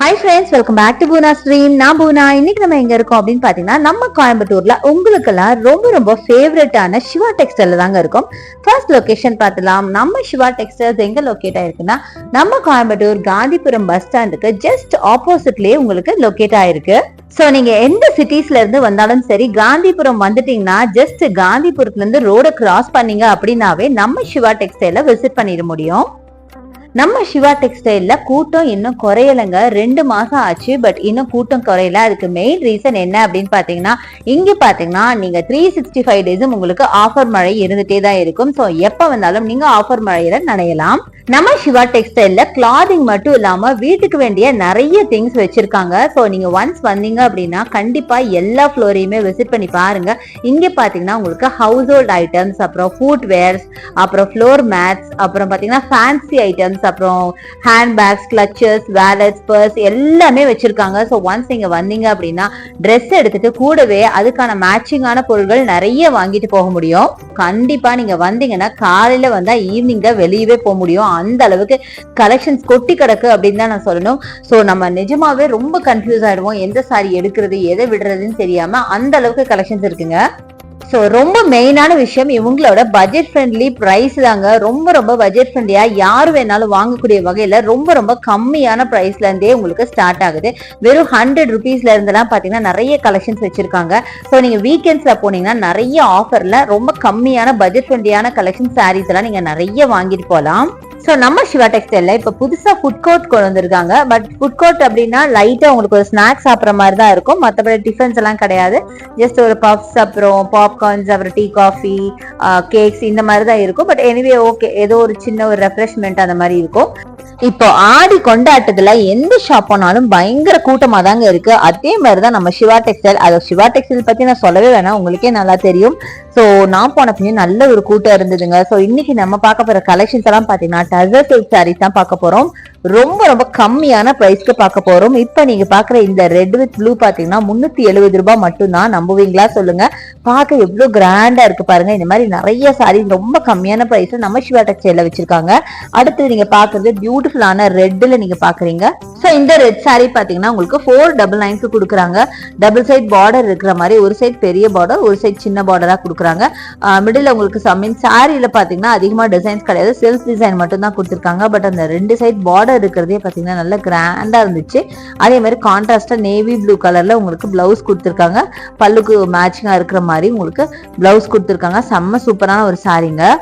Hi friends welcome back to Poona stream நான் பூனா. இன்னைக்கு நம்ம எங்க இருக்கோம் அப்படின்னு பாத்தீங்கன்னா நம்ம கோயம்புத்தூர்ல உங்களுக்கெல்லாம் ரொம்ப ரொம்ப ஃபேவரட்டான சிவா டெக்ஸ்டைல தாங்க இருக்கும். ஃபர்ஸ்ட் லொகேஷன் பார்த்தலாம். நம்ம சிவா டெக்ஸ்டைல்ஸ் எங்க லொக்கேட் ஆயிருக்குன்னா நம்ம கோயம்புத்தூர் காந்திபுரம் பஸ் ஸ்டாண்டுக்கு ஜஸ்ட் ஆப்போசிட்லயே உங்களுக்கு லொக்கேட் ஆயிருக்கு. ஸோ நீங்க எந்த சிட்டிஸ்ல இருந்து வந்தாலும் சரி காந்திபுரம் வந்துட்டீங்கன்னா ஜஸ்ட் காந்திபுரத்துல இருந்து ரோட கிராஸ் பண்ணீங்க அப்படின்னாவே நம்ம சிவா டெக்ஸ்டைல விசிட் பண்ணிட முடியும். நம்ம சிவா டெக்ஸ்டைல்ல கூட்டம் இன்னும் குறையலைங்க. ரெண்டு மாசம் ஆச்சு பட் இன்னும் கூட்டம் குறையல. அதுக்கு மெயின் ரீசன் என்ன அப்படின்னு பாத்தீங்கன்னா இங்க பாத்தீங்கன்னா நீங்க த்ரீ சிக்ஸ்டி ஃபைவ் டேஸும் உங்களுக்கு ஆஃபர் மழை இருந்துட்டே தான் இருக்கும். ஸோ எப்ப வந்தாலும் நீங்க ஆஃபர் மழையில நனையலாம். நம்ம சிவா டெக்ஸ்டைல்ல கிளாதிங் மட்டும் இல்லாம வீட்டுக்கு வேண்டிய நிறைய திங்ஸ் வச்சிருக்காங்க. ஸோ நீங்க ஒன்ஸ் வந்தீங்க அப்படின்னா கண்டிப்பா எல்லா ஃப்ளோரையுமே விசிட் பண்ணி பாருங்க. இங்க பாத்தீங்கன்னா உங்களுக்கு ஹவுஸ் ஹோல்ட் ஐட்டம்ஸ் அப்புறம் ஃபுட் வேர்ஸ் அப்புறம் ஃப்ளோர் மேட்ஸ் அப்புறம் பாத்தீங்கன்னா ஃபேன்சி ஐட்டம்ஸ் அப்புறம் handbags clutches wallets purse எல்லாமே வச்சிருக்காங்க. ஸோ ஒன்ஸ் இங்கே வந்தீங்க அப்படின்னா ட்ரெஸ் எடுத்துட்டு கூடவே அதுக்கான மேட்சிங்கான பொருட்கள் நிறைய வாங்கிட்டு போக முடியும். கண்டிப்பாக நீங்கள் வந்தீங்கன்னா காலையில் வந்தால் ஈவினிங் தான் வெளியவே போக முடியும். அந்த அளவுக்கு கலெக்ஷன்ஸ் கொட்டி கிடக்கு அப்படின்னு தான் நான் சொல்லணும். ஸோ நம்ம நிஜமாவே ரொம்ப கன்ஃபியூஸ் ஆகிடுவோம் எந்த சாரி எடுக்கிறது எதை விடுறதுன்னு தெரியாமல் அந்த அளவுக்கு கலெக்ஷன்ஸ் இருக்குங்க. ஸோ ரொம்ப மெயினான விஷயம் இவங்களோட பட்ஜெட் ஃப்ரெண்ட்லி ப்ரைஸ் தாங்க. ரொம்ப ரொம்ப பட்ஜெட் ஃப்ரெண்ட்லியா யார் வேணாலும் வாங்கக்கூடிய வகையில் ரொம்ப ரொம்ப கம்மியான ப்ரைஸ்லேருந்தே உங்களுக்கு ஸ்டார்ட் ஆகுது. வெறும் ஹண்ட்ரட் ருபீஸ்ல இருந்தெல்லாம் பார்த்தீங்கன்னா நிறைய கலெக்ஷன்ஸ் வச்சிருக்காங்க. ஸோ நீங்கள் வீக்கெண்ட்ஸில் போனீங்கன்னா நிறைய ஆஃபரில் ரொம்ப கம்மியான பட்ஜெட் ஃப்ரெண்ட்லியான கலெக்ஷன் சாரீஸ் எல்லாம் நீங்கள் நிறைய வாங்கிட்டு போகலாம் ஸோ நம்ம சிவா டெக்ஸ்டைல்ல இப்போ புதுசா ஃபுட் கோர்ட் கொண்டு வந்திருக்காங்க. பட் ஃபுட் கோர்ட் அப்படின்னா லைட்டா உங்களுக்கு ஒரு ஸ்நாக்ஸ் சாப்பிட்ற மாதிரி தான் இருக்கும். மற்றபடி டிஃபன்ஸ் எல்லாம் கிடையாது. ஜஸ்ட் ஒரு பஃப்ஸ் அப்புறம் பாப்கார்ன்ஸ் அப்புறம் டீ காஃபி கேக்ஸ் இந்த மாதிரி தான் இருக்கும். பட் எனிவே ஓகே ஏதோ ஒரு சின்ன ஒரு ரெஃப்ரெஷ்மெண்ட் அந்த மாதிரி இருக்கும். இப்போ ஆடி கொண்டாட்டத்துல எந்த ஷாப் போனாலும் பயங்கர கூட்டமா தாங்க இருக்கு. அதே மாதிரி தான் நம்ம சிவா டெக்ஸ்டைல் அது சிவா டெக்ஸ்டைல் பத்தி நான் சொல்லவே வேணாம். உங்களுக்கே நல்லா தெரியும். ஸோ நான் போன பின்னே நல்ல ஒரு கூட்டம் இருந்ததுங்க. ஸோ இன்னைக்கு நம்ம பார்க்க போற கலெக்ஷன்ஸ் எல்லாம் பாத்தீங்கன்னா டசர் சாரீஸ் தான் பார்க்க போறோம். ரொம்ப ரொம்ப கம்மியான ப்ரைஸ்க்கு பார்க்க போறோம். இப்போ நீங்க பாக்குற இந்த ரெட் வித் ப்ளூ பாத்தீங்கன்னா முன்னூத்தி எழுபது ரூபாய் மட்டும்தான். நம்புவீங்களா? சொல்லுங்க. பார்க்க எவ்வளோ கிராண்டா இருக்கு பாருங்க. இந்த மாதிரி நிறைய சாரி ரொம்ப கம்மியான ப்ரைஸில் நம்ம சிவா டெக்ஸ்டைலில் வச்சிருக்காங்க. அடுத்து நீங்க பாக்குறது பியூட்டிஃபுல்லான ரெட்ல நீங்க பாக்குறீங்க ஸோ இந்த ரெட் சாரி பாத்தீங்கன்னா உங்களுக்கு ஃபோர் டபுள் நைன்க்கு கொடுக்குறாங்க. டபுள் சைட் பார்டர் இருக்கிற மாதிரி ஒரு சைட் பெரிய பார்டர் ஒரு சைட் சின்ன பார்டரா கொடுக்குறாங்க. மிடில் உங்களுக்கு சம்மின் சாரியில் பாத்தீங்கன்னா அதிகமா டிசைன்ஸ் கிடையாது. செல்ஃப் டிசைன் மட்டும் தான் கொடுத்துருக்காங்க. பட் அந்த ரெண்டு சைட் பார்டர் இருக்கிறதே பாத்தீங்கன்னா நல்ல கிராண்டா இருந்துச்சு. அதே மாதிரி கான்ட்ராஸ்டா நேவி ப்ளூ கலர்ல உங்களுக்கு ப்ளவுஸ் கொடுத்துருக்காங்க. பல்லுக்கு மேட்சிங்காக இருக்கிற மாதிரி உங்களுக்கு பிளவுஸ் கொடுத்துருக்காங்க. செம்ம சூப்பரான ஒரு சாரிங்க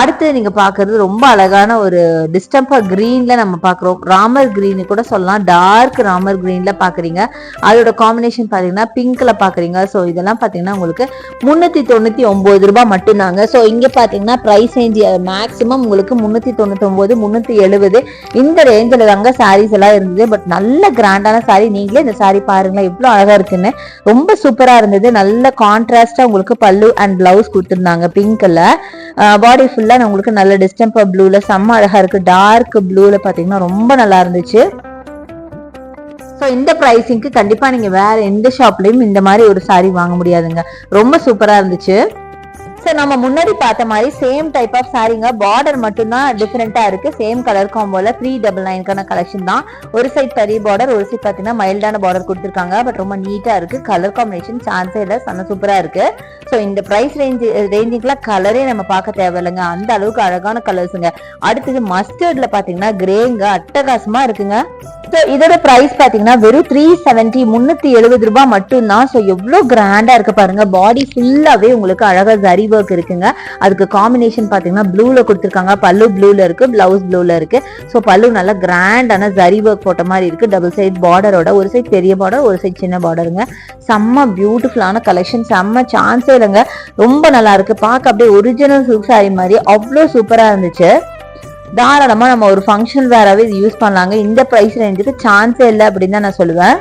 அடுத்து நீங்க பாக்குறது ரொம்ப அழகான ஒரு டிஸ்டம்பர் கிரீன்ல நம்ம பாக்குறோம். ராமர் கிரீன் கூட சொல்லலாம். டார்க் ராமர் கிரீன்ல பாக்குறீங்க. அதோட காம்பினேஷன் பாத்தீங்கன்னா பிங்க்ல பாக்குறீங்க. ஸோ இதெல்லாம் பாத்தீங்கன்னா உங்களுக்கு முன்னூத்தி தொண்ணூத்தி ஒன்பது ரூபாய் மட்டும்தாங்க. ஸோ இங்க பாத்தீங்கன்னா பிரைஸ் ரேஞ்ச் மேக்ஸிமம் உங்களுக்கு முன்னூத்தி தொண்ணூத்தி ஒன்பது முன்னூத்தி எழுபது இந்த ரேஞ்சில் தாங்க சாரீஸ் எல்லாம் இருந்தது. பட் நல்ல கிராண்டான சாரி நீங்களே இந்த சாரி பாருங்களேன். எவ்வளவு அழகா இருக்குன்னு. ரொம்ப சூப்பரா இருந்தது. நல்ல கான்ட்ராஸ்டா உங்களுக்கு பல்லு அண்ட் பிளவுஸ் கொடுத்துருந்தாங்க பிங்க்ல பாடி ஃபுல்லா உங்களுக்கு நல்ல டிஸ்டம்பர் ப்ளூல செம்ம அழகா இருக்கு. டார்க் ப்ளூவில் பாத்தீங்கன்னா ரொம்ப நல்லா இருந்துச்சு. ஸோ இந்த ப்ரைஸிங்க்கு கண்டிப்பா நீங்க வேற எந்த ஷாப்லயும் இந்த மாதிரி ஒரு சாரி வாங்க முடியாதுங்க. ரொம்ப சூப்பரா இருந்துச்சு. ஸோ நம்ம முன்னாடி பார்த்த மாதிரி சேம் டைப் ஆஃப் சாரீங்க பார்டர் மட்டும்தான் டிஃப்ரெண்ட்டாக இருக்கு. சேம் கலர் காம்போல த்ரீ டபுள் நைனுக்கான கலெக்ஷன் தான். ஒரு சைட் பெரிய பார்டர் ஒரு சைட் பார்த்தீங்கன்னா மைல்டான பார்டர் கொடுத்துருக்காங்க. பட் ரொம்ப நீட்டா இருக்கு. கலர் காம்பினேஷன் சான்ஸே இல்லை. செம்ம சூப்பரா இருக்கு. ஸோ இந்த ப்ரைஸ் ரேஞ்ச் ரேஞ்சுக்குலாம் கலரே நம்ம பார்க்க தேவையில்லைங்க. அந்த அளவுக்கு அழகான கலர்ஸுங்க அடுத்தது மஸ்டர்ட்ல பாத்தீங்கன்னா கிரேங்க அட்டகாசமா இருக்குங்க. ஸோ இதோட பிரைஸ் பாத்தீங்கன்னா வெறும் த்ரீ செவன்ட்டி முன்னூத்தி எழுபது ரூபாய் மட்டும்தான். ஸோ எவ்வளோ கிராண்டா இருக்கு பாருங்க. பாடி ஃபுல்லாவே உங்களுக்கு அழகா ஜரி ஒர்க் இருக்குங்க. அதுக்கு காம்பினேஷன் பார்த்தீங்கன்னா ப்ளூவில் கொடுத்துருக்காங்க. பல்லு ப்ளூவில் இருக்குது ப்ளவுஸ் ப்ளூவில் இருக்குது ஸோ பல்லு நல்லா கிராண்டான ஜரி ஒர்க் போட்ட மாதிரி இருக்கு. டபுள் சைட் பார்டரோட ஒரு சைட் பெரிய பார்டர் ஒரு சைட் சின்ன பார்டருங்க செம்ம பியூட்டிஃபுல்லான கலெக்ஷன் செம்ம சான்ஸே இல்லைங்க. ரொம்ப நல்லா இருக்குது பார்க்க அப்படியே ஒரிஜினல் சில்க் சாரி மாதிரி. அவ்வளோ சூப்பராக இருந்துச்சு. தாராளமாக நம்ம ஒரு ஃபங்க்ஷன் வேறாவே இது யூஸ் பண்ணலாங்க. இந்த ப்ரைஸ் ரேஞ்சுக்கு சான்ஸே இல்லை அப்படின்னு தான் நான் சொல்லுவேன்.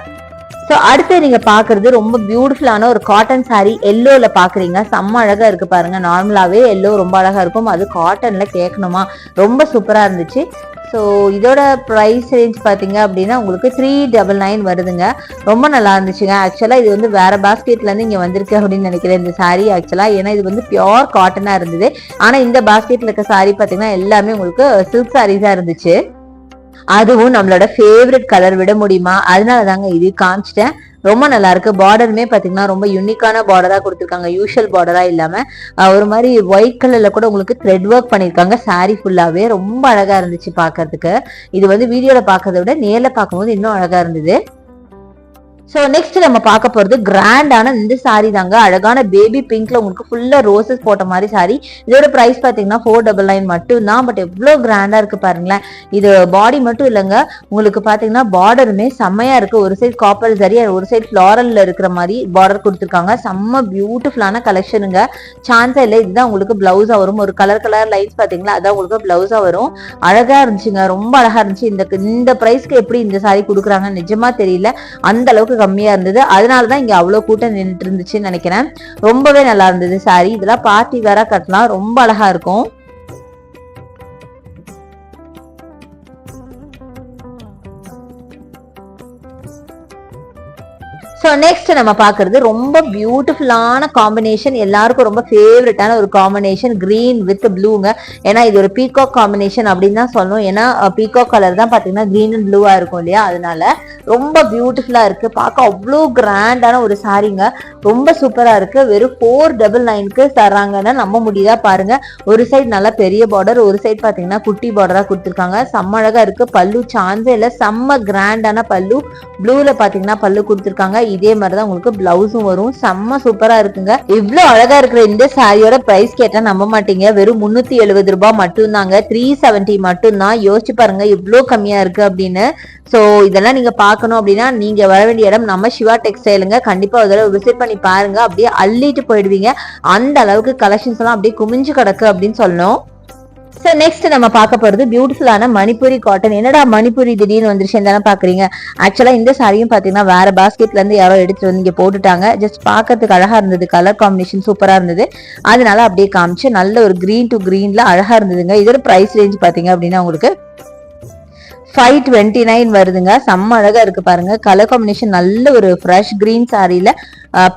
ஸோ அடுத்து நீங்கள் பார்க்குறது ரொம்ப பியூட்டிஃபுல்லான ஒரு காட்டன் saree எல்லோவில் பார்க்குறீங்க. செம்ம அழகாக இருக்குது பாருங்கள் நார்மலாகவே எல்லோ ரொம்ப அழகாக இருக்கும். அது காட்டனில் கேட்கணுமா ரொம்ப சூப்பராக இருந்துச்சு. ஸோ இதோட ப்ரைஸ் ரேஞ்ச் பார்த்தீங்க அப்படின்னா உங்களுக்கு த்ரீ டபுள் நைன் வருதுங்க. ரொம்ப நல்லா இருந்துச்சுங்க. ஆக்சுவலாக இது வந்து வேறு பாஸ்கெட்லேருந்து இங்கே வந்திருக்கு அப்படின்னு நினைக்கிறேன் இந்த சாரீ ஆக்சுவலாக ஏன்னா இது வந்து பியோர் காட்டனாக இருந்தது. ஆனால் இந்த பாஸ்கெட்டில் இருக்க saree பார்த்தீங்கன்னா எல்லாமே உங்களுக்கு சில்க் சாரீஸாக இருந்துச்சு. அதுவும் நம்மளோட ஃபேவரட் கலர் விட முடியுமா? அதனால தாங்க இது காமிச்சிட்டேன். ரொம்ப நல்லா இருக்கு பார்டருமே பார்த்தீங்கன்னா ரொம்ப யூனிக்கான பார்டரா கொடுத்துருக்காங்க. யூஷுவல் பார்டரா இல்லாம. ஒரு மாதிரி ஒயிட் கலர்ல கூட உங்களுக்கு த்ரெட் ஒர்க் பண்ணியிருக்காங்க. saree ஃபுல்லாவே ரொம்ப அழகா இருந்துச்சு பாக்குறதுக்கு. இது வந்து வீடியோல பாக்குறத விட நேரில் பார்க்கும்போது இன்னும் அழகா இருந்தது. ஸோ நெக்ஸ்ட் நம்ம பார்க்க போகிறது கிராண்டான இந்த சாரி தாங்க. அழகான பேபி பிங்க்ல உங்களுக்கு ஃபுல்லாக ரோசஸ் போட்ட மாதிரி சாரி இதோட ப்ரைஸ் பார்த்தீங்கன்னா ஃபோர் டபுள் நைன் மட்டும் தான் பட் எவ்வளோ கிராண்டாக இருக்குது பாருங்களேன். இது பாடி மட்டும் இல்லைங்க. உங்களுக்கு பார்த்தீங்கன்னா பார்டருமே செம்மையாக இருக்குது ஒரு சைடு காப்பர் சரி ஒரு சைடு ஃப்ளாரலில் இருக்கிற மாதிரி பார்டர் கொடுத்துருக்காங்க. செம்ம பியூட்டிஃபுல்லான கலெக்ஷனுங்க சான்ஸே இல்லை இதுதான் உங்களுக்கு ப்ளவுஸாக வரும். ஒரு கலர் கலர் லைட்ஸ் பார்த்தீங்களா அதான் உங்களுக்கு ப்ளவுஸாக வரும். அழகாக இருந்துச்சுங்க. ரொம்ப அழகாக இருந்துச்சு. இந்த இந்த ப்ரைஸ்க்கு எப்படி இந்த சாரி கொடுக்குறாங்க நிஜமாக தெரியல. அந்த அளவுக்கு கம்மியா இருந்தது. அதனாலதான் இங்க அவ்வளவு கூட்டம் நின்றுட்டு இருந்துச்சுன்னு நினைக்கிறேன். ரொம்பவே நல்லா இருந்தது சாரி இதெல்லாம் பார்ட்டி வேற கட்டலாம். ரொம்ப அழகா இருக்கும். ஸோ நெக்ஸ்ட் நம்ம பார்க்கறது ரொம்ப பியூட்டிஃபுல்லான காம்பினேஷன் எல்லாருக்கும் ரொம்ப ஃபேவரட்டான ஒரு காம்பினேஷன் க்ரீன் வித் ப்ளூங்க ஏன்னா இது ஒரு பீகாக் காம்பினேஷன் அப்படின்னு தான் சொல்லணும். ஏன்னா பீகாக் கலர் தான் பார்த்தீங்கன்னா கிரீன் அண்ட் ப்ளூவாக இருக்கும் இல்லையா? அதனால ரொம்ப பியூட்டிஃபுல்லாக இருக்குது பார்க்க அவ்வளோ கிராண்டான ஒரு சாரீங்க. ரொம்ப சூப்பராக இருக்குது வெறும் ஃபோர் டபுள் நைனுக்கு தர்றாங்கன்னா நம்ப முடியுதா பாருங்கள் ஒரு சைடு நல்லா பெரிய பார்டர் ஒரு சைடு பார்த்தீங்கன்னா குட்டி பார்டராக கொடுத்துருக்காங்க. செம்ம அழகாக இருக்குது பல்லு சான்ஸே இல்லை. செம்ம கிராண்டான பல்லு. ப்ளூவில் பார்த்தீங்கன்னா பல்லு கொடுத்துருக்காங்க. இதே மாதிரிதான் உங்களுக்கு பிளவுஸும் வரும். செம்ம சூப்பரா இருக்குங்க. இவ்வளோ அழகா இருக்கிற இந்த சாரியோட பிரைஸ் கேட்டா நம்ப மாட்டீங்க. வெறும் முன்னூத்தி எழுபது ரூபாய் மட்டும்தாங்க. த்ரீ செவன்டி மட்டும்தான். யோசிச்சு பாருங்க இவ்வளோ கம்மியா இருக்கு அப்படின்னு. சோ இதெல்லாம் நீங்க பார்க்கணும் அப்படின்னா நீங்க வர வேண்டிய இடம் நம்ம சிவா டெக்ஸ்டைலுங்க கண்டிப்பா ஒரு தடவை விசிட் பண்ணி பாருங்க. அப்படியே அள்ளிட்டு போயிடுவீங்க. அந்த அளவுக்கு கலெக்ஷன்ஸ் எல்லாம் அப்படியே குமிஞ்சு கிடக்கு அப்படின்னு சொல்லணும். ஸோ நெக்ஸ்ட் நம்ம பார்க்க போறது பியூட்டிஃபுல்லான மணிப்பூரி காட்டன் என்னடா மணிப்பூரி திடீர்னு வந்துருச்சு? தானே பார்க்குறீங்க. ஆக்சுவலா இந்த சாரியும் பாத்தீங்கன்னா வேற பாஸ்கெட்ல இருந்து யாரோ எடுத்துட்டு வந்து இங்க போட்டுட்டாங்க. ஜஸ்ட் பார்க்கறதுக்கு அழகா இருந்தது. கலர் காம்பினேஷன் சூப்பரா இருந்தது. அதனால அப்படியே காமிச்சு நல்ல ஒரு கிரீன் டு கிரீன்ல அழகா இருந்ததுங்க. இதோட பிரைஸ் ரேஞ்ச் பாத்தீங்க அப்படின்னா உங்களுக்கு ஃபைவ் டுவெண்ட்டி நைன் வருதுங்க. செம்ம அழகாக இருக்குது பாருங்க. கலர் காம்பினேஷன் நல்ல ஒரு ஃப்ரெஷ் கிரீன் சாரியில்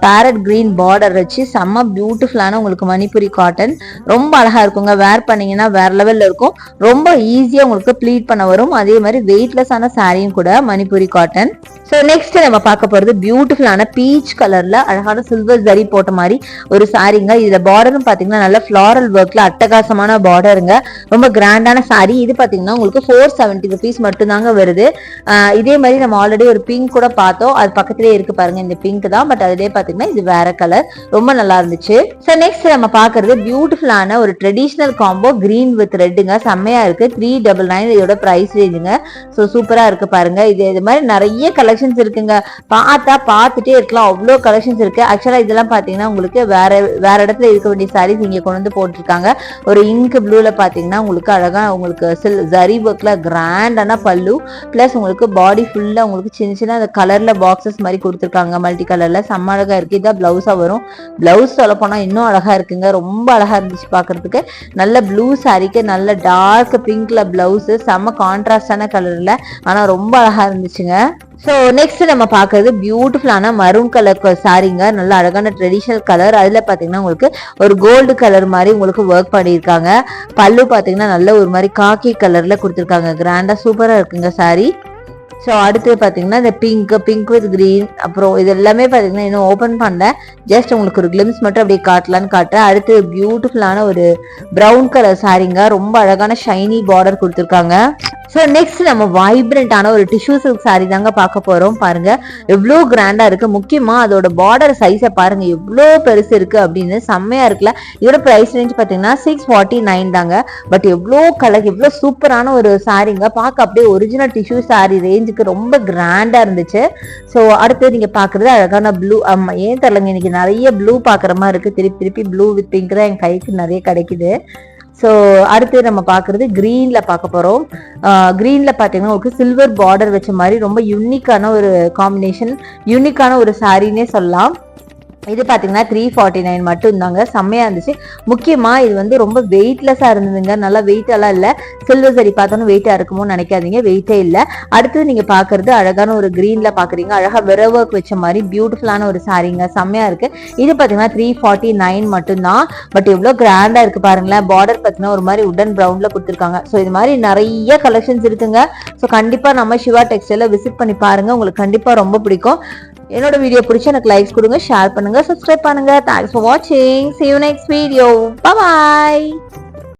பேரட் கிரீன் பார்டர் வச்சு செம்ம பியூட்டிஃபுல்லான உங்களுக்கு மணிப்புரி காட்டன் ரொம்ப அழகா இருக்குங்க. வேர் பண்ணீங்கன்னா வேறு லெவலில் இருக்கும். ரொம்ப ஈஸியாக உங்களுக்கு ப்ளீட் பண்ண வரும். அதே மாதிரி வெயிட்லெஸ்ஸான சாரியும் கூட மணிப்புரி காட்டன் ஸோ நெக்ஸ்ட் நம்ம பார்க்க போகிறது பியூட்டிஃபுல்லான பீச் கலரில் அழகான சில்வர் ஜரி போட்ட மாதிரி ஒரு சாரிங்க இதில் பார்டரும் பார்த்தீங்கன்னா நல்ல ஃப்ளாரல் ஒர்க்கில் அட்டகாசமான பார்டருங்க ரொம்ப கிராண்டான சாரி இது பார்த்தீங்கன்னா உங்களுக்கு ஃபோர் செவன்ட்டி ருபீஸ் மட்டும்தாங்க வருது. இதே மாதிரி நம்ம ஆல்ரெடி ஒரு பிங்க் கூட பார்த்தோம். அது பக்கத்துலேயே இருக்கு பாருங்க இந்த பிங்க் தான். பட் அதுலேயே பார்த்தீங்கன்னா இது வேற கலர் ரொம்ப நல்லா இருந்துச்சு. ஸோ நெக்ஸ்ட் நம்ம பாக்குறது பியூட்டிஃபுல்லான ஒரு ட்ரெடிஷ்னல் காம்போ கிரீன் வித் ரெட்டுங்க செம்மையா இருக்குது த்ரீ டபுள் நைன் இதோட ப்ரைஸ் ரேஞ்சுங்க ஸோ சூப்பராக இருக்கு பாருங்க. இது இது மாதிரி நிறைய கலெக்ஷன் கலெக்ஷன்ஸ் இருக்குங்க. பார்த்தா பார்த்துட்டே இருக்கலாம். அவ்வளோ கலெக்ஷன்ஸ் இருக்கு. ஆக்சுவலாக இதெல்லாம் பார்த்தீங்கன்னா உங்களுக்கு வேற வேற இடத்துல இருக்க வேண்டிய சாரீஸ் இங்கே கொண்டு வந்து போட்டிருக்காங்க. ஒரு இங்க் ப்ளூவில் பார்த்தீங்கன்னா உங்களுக்கு அழகாக உங்களுக்கு சில் ஜரி ஒர்க்கில் கிராண்டான பல்லு. ப்ளஸ் உங்களுக்கு பாடி ஃபுல்லாக உங்களுக்கு சின்ன சின்ன அந்த கலரில் பாக்ஸஸ் மாதிரி கொடுத்துருக்காங்க. மல்டி கலரில் செம்ம அழகாக இருக்குது இதான் ப்ளவுஸாக வரும். ப்ளவுஸ் சொல்ல போனால் இன்னும் அழகாக இருக்குங்க. ரொம்ப அழகாக இருந்துச்சு பார்க்குறதுக்கு. நல்ல ப்ளூ சாரிக்கு நல்ல டார்க் பிங்க்ல பிளவுஸ் செம்ம கான்ட்ராஸ்டான கலரில் ஆனால் ரொம்ப அழகாக இருந்துச்சுங்க. ஸோ நெக்ஸ்ட் நம்ம பார்க்கறது பியூட்டிஃபுல்லான மரூன் கலர் சாரிங்க நல்ல அழகான ட்ரெடிஷனல் கலர் அதில் பார்த்தீங்கன்னா உங்களுக்கு ஒரு கோல்டு கலர் மாதிரி உங்களுக்கு ஒர்க் பண்ணியிருக்காங்க. பல்லு பார்த்தீங்கன்னா நல்ல ஒரு மாதிரி காக்கி கலரில் கொடுத்துருக்காங்க. கிராண்டாக சூப்பராக இருக்குங்க சாரி ஸோ அடுத்து பார்த்தீங்கன்னா இந்த பிங்க் பிங்க் வித் க்ரீன் அப்புறம் இது எல்லாமே பார்த்தீங்கன்னா இன்னும் ஓப்பன் பண்ணல. ஜஸ்ட் உங்களுக்கு ஒரு கிளிம்ஸ் மட்டும் அப்படியே காட்டலான்னு காட்டுறேன். அடுத்து பியூட்டிஃபுல்லான ஒரு ப்ரௌன் கலர் சாரீங்க ரொம்ப அழகான ஷைனி பார்டர் கொடுத்துருக்காங்க. ஸோ நெக்ஸ்ட் நம்ம வைப்ரண்டான ஒரு டிஷ்யூ சில்க் சாரி தாங்க பார்க்க போகிறோம் பாருங்க எவ்வளோ கிராண்டாக இருக்குது முக்கியமாக அதோட பார்டர் சைஸை பாருங்க எவ்வளோ பெருசு இருக்குது அப்படின்னு. செம்மையாக இருக்குல்ல. இதோட ப்ரைஸ் ரேஞ்ச் பார்த்தீங்கன்னா சிக்ஸ் ஃபார்ட்டி நைன் தாங்க. பட் எவ்வளோ கலர் எவ்வளோ சூப்பரான ஒரு சாரீங்க பார்க்க அப்படியே ஒரிஜினல் டிஷ்யூ சாரி ரேஞ்சுக்கு ரொம்ப கிராண்டாக இருந்துச்சு. ஸோ அடுத்து நீங்கள் பார்க்குறது அழகான ப்ளூ ஆமாம் ஏன் தெரிலங்க இன்னைக்கு நிறைய ப்ளூ பார்க்குற மாதிரி இருக்குது திருப்பி திருப்பி ப்ளூ வித் பிங்க் தான் என் கைக்கு நிறைய கிடைக்குது. ஸோ அடுத்து நம்ம பார்க்குறது க்ரீனில் பார்க்க போகிறோம் க்ரீனில் பார்த்தீங்கன்னா உங்களுக்கு சில்வர் பார்டர் வச்ச மாதிரி ரொம்ப யூனிக்கான ஒரு காம்பினேஷன் யூனிக்கான ஒரு சாரின்னே சொல்லலாம். இது பார்த்தீங்கன்னா த்ரீ ஃபார்ட்டி நைன் மட்டும் இருந்தாங்க செம்மையாக இருந்துச்சு. முக்கியமாக இது வந்து ரொம்ப வெயிட்லெஸ்ஸாக இருந்ததுங்க. நல்லா வெயிட்டெல்லாம் இல்லை. சில்வர் சரி பார்த்தோன்னு வெயிட்டாக இருக்குமோன்னு நினைக்காதீங்க. வெயிட்டே இல்லை. அடுத்தது நீங்கள் பார்க்குறது அழகான ஒரு க்ரீனில் பார்க்குறீங்க அழகாக விர ஒர்க் வச்ச மாதிரி பியூட்டிஃபுல்லான ஒரு சாரீங்க. செம்மையாக இருக்குது இது பார்த்தீங்கன்னா த்ரீ ஃபார்ட்டி நைன் மட்டும்தான். பட் எவ்வளோ கிராண்டாக இருக்குது பாருங்களேன். பார்டர் பார்த்தீங்கன்னா ஒரு மாதிரி உடன் ப்ரௌனில் கொடுத்துருக்காங்க. ஸோ இது மாதிரி நிறைய கலெக்ஷன்ஸ் இருக்குங்க. ஸோ கண்டிப்பாக நம்ம சிவா டெக்ஸ்டைலில் விசிட் பண்ணி பாருங்கள் உங்களுக்கு கண்டிப்பாக ரொம்ப பிடிக்கும். என்னோட வீடியோ பிடிச்சி எனக்கு லைக்ஸ் கொடுங்க ஷேர் பண்ணுங்க சப்ஸ்கிரைப் பண்ணுங்க. தேங்க்ஸ் ஃபார் வாட்சிங் see you next video bye